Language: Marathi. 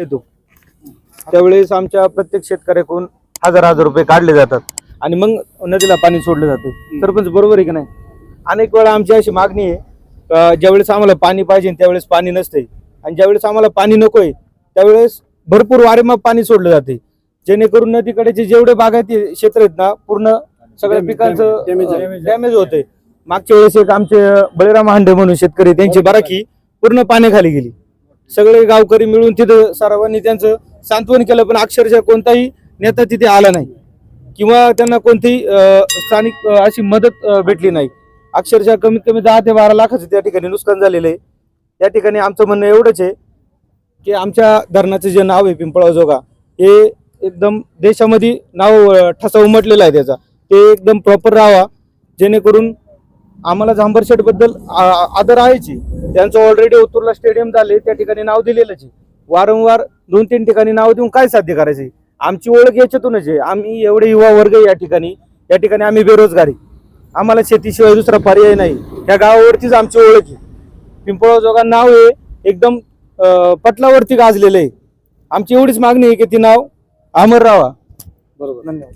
येतो. त्यावेळेस आमच्या प्रत्येक शेतकऱ्याकडून हजार हजार रुपये काढले जातात आणि मग नदीला पाणी सोडलं जाते. सरपंच बरोबर आहे की नाही? अनेक वेळा आमची अशी मागणी आहे ज्यावेळेस आम्हाला पाणी पाहिजे त्यावेळेस पाणी नसते आणि ज्यावेळेस आम्हाला पाणी नकोय त्यावेळेस भरपूर वारेमाप पाणी सोडलं जाते. जेणेकरून नदीकडेचे जेवढे बागायती क्षेत्र आहेत ना पूर्ण सगळ्या पिकांचं डॅमेज होते मागच्या वेळेस एक आमचे बळीराम हांडे म्हणून शेतकरी त्यांची बाराखी पूर्ण पाण्याखाली गेली. सगळे गावकरी मिळून तिथं सर्वांनी त्यांचं सांत्वन केलं पण अक्षरशः कोणताही नेता तिथे आला नाही. किंवा त्यांना कोणतीही स्थानिक अशी मदत भेटली नाही. अक्षरशः कमीत कमी दहा ते बारा लाखाचं त्या ठिकाणी नुकसान झालेलं आहे. त्या ठिकाणी आमचं म्हणणं एवढंच आहे की आमच्या धरणाचं जे नाव आहे पिंपळाजोगा हे एकदम देशामध्ये नाव ठसा उमटलेला आहे त्याचा. ते एकदम प्रॉपर राहावा जेणेकरून आम्हाला झांबर शेटबद्दल आदर आहेच. आहे. त्यांचं ऑलरेडी ओतूरला स्टेडियम झाले त्या ठिकाणी नाव दिलेलंच वारंवार दोन तीन ठिकाणी नाव देऊन काय साध्य करायचे आमची ओळख याच्यातूनच आहे. आम्ही एवढे युवा वर्ग आहे या ठिकाणी. या ठिकाणी आम्ही बेरोजगारी आम्हाला शेतीशिवाय दुसरा पर्याय नाही. या गावावरतीच आमची ओळख आहे. पिंपळा जोगा नाव हे एकदम पटलावरती गाजलेलं आहे. आमची एवढीच मागणी आहे की ती नाव अमर राहा बरोबर. धन्यवाद.